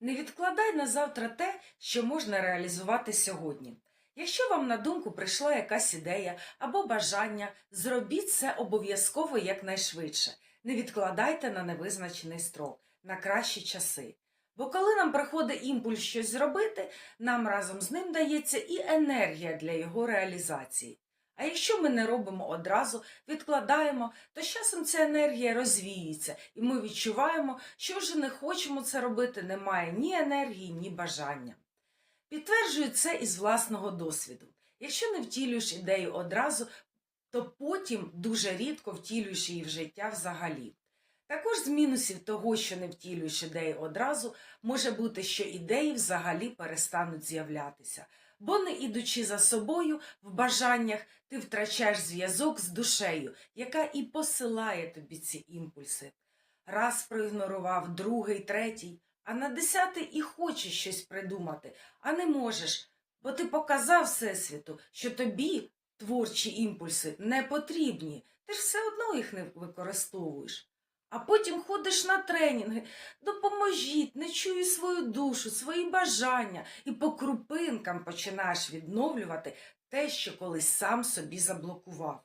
Не відкладай на завтра те, що можна реалізувати сьогодні. Якщо вам на думку прийшла якась ідея або бажання, зробіть це обов'язково якнайшвидше. Не відкладайте на невизначений строк, на кращі часи. Бо коли нам приходить імпульс щось зробити, нам разом з ним дається і енергія для його реалізації. А якщо ми не робимо одразу, відкладаємо, то з часом ця енергія розвіється, і ми відчуваємо, що вже не хочемо це робити, немає ні енергії, ні бажання. Підтверджую це із власного досвіду. Якщо не втілюєш ідею одразу, то потім дуже рідко втілюєш її в життя взагалі. Також з мінусів того, що не втілюєш ідеї одразу, може бути, що ідеї взагалі перестануть з'являтися. Бо не ідучи за собою в бажаннях, ти втрачаєш зв'язок з душею, яка і посилає тобі ці імпульси. Раз проігнорував, другий, третій, а на десятий і хочеш щось придумати, а не можеш, бо ти показав Всесвіту, що тобі творчі імпульси не потрібні, ти ж все одно їх не використовуєш. А потім ходиш на тренінги, допоможіть, не чую свою душу, свої бажання, і по крупинкам починаєш відновлювати те, що колись сам собі заблокував.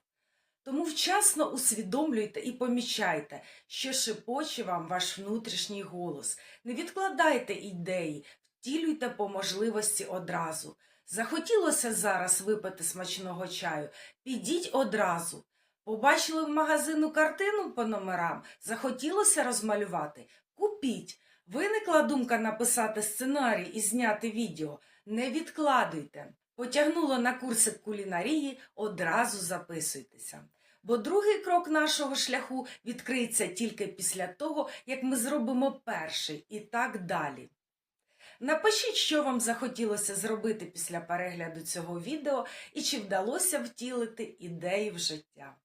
Тому вчасно усвідомлюйте і помічайте, що шепоче вам ваш внутрішній голос. Не відкладайте ідеї, втілюйте по можливості одразу. Захотілося зараз випити смачного чаю, підіть одразу. Побачили в магазину картину по номерам, захотілося розмалювати. Купіть. Виникла думка написати сценарій і зняти відео. Не відкладуйте. Потягнуло на курси кулінарії, одразу записуйтеся. Бо другий крок нашого шляху відкриється тільки після того, як ми зробимо перший і так далі. Напишіть, що вам захотілося зробити після перегляду цього відео і чи вдалося втілити ідеї в життя.